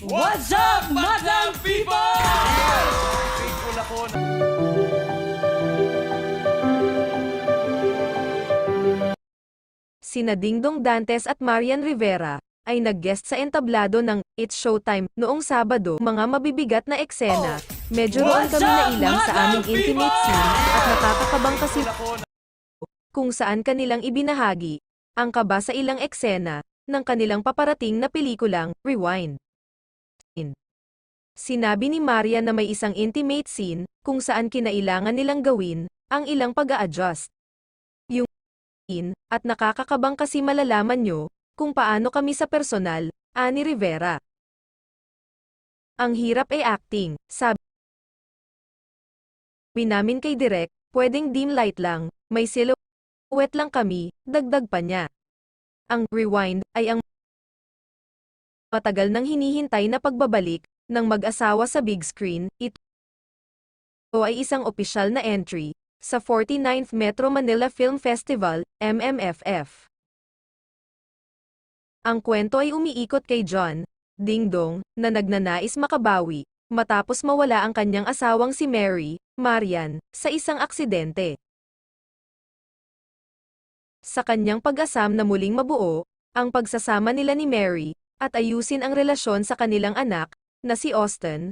What's up, Madam People? Faithful ako na... Sina Dingdong Dantes at Marian Rivera ay nag-guest sa entablado ng It's Showtime noong Sabado. Mga mabibigat na eksena. Medyo roon kami na up, ilang sa aming intimate scene at nakakakabang kasi kung saan kanilang ibinahagi ang kaba sa ilang eksena ng kanilang paparating na pelikulang Rewind. In. Sinabi ni Maria na may isang intimate scene kung saan kinailangan nilang gawin ang ilang pag-a-adjust. Yung scene at nakakakabang kasi malalaman nyo kung paano kami sa personal, ani Rivera. Ang hirap ay acting, sabi namin kay Direk, pwedeng dim light lang, may silhouette lang kami, dagdag pa niya. Ang rewind ay ang matagal nang hinihintay na pagbabalik ng mag-asawa sa big screen. Ito ay isang opisyal na entry sa 49th Metro Manila Film Festival, MMFF. Ang kwento ay umiikot kay John, Ding Dong, na nagnanais makabawi, matapos mawala ang kanyang asawang si Mary, Marian, sa isang aksidente. Sa kanyang pag-asam na muling mabuo, ang pagsasama nila ni Mary, at ayusin ang relasyon sa kanilang anak, na si Austin.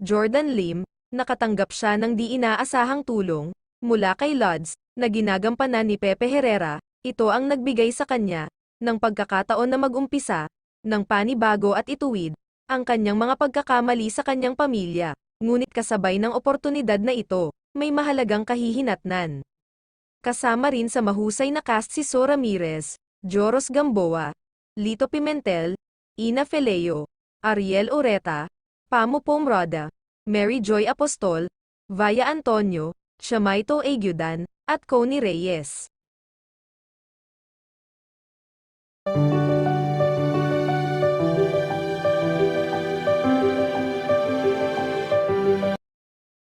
Jordan Lim, nakatanggap siya ng di inaasahang tulong, mula kay Lods, na ginagampanan ni Pepe Herrera, ito ang nagbigay sa kanya, ng pagkakataon na mag-umpisa, ng panibago at ituwid, ang kanyang mga pagkakamali sa kanyang pamilya, ngunit kasabay ng oportunidad na ito, may mahalagang kahihinatnan. Kasama rin sa mahusay na cast si So Ramirez, Joros Gamboa, Lito Pimentel, Ina Feleo, Ariel Oreta, Pamo Pomroda, Mary Joy Apostol, Vaya Antonio, Chamaito Agudan, at Connie Reyes.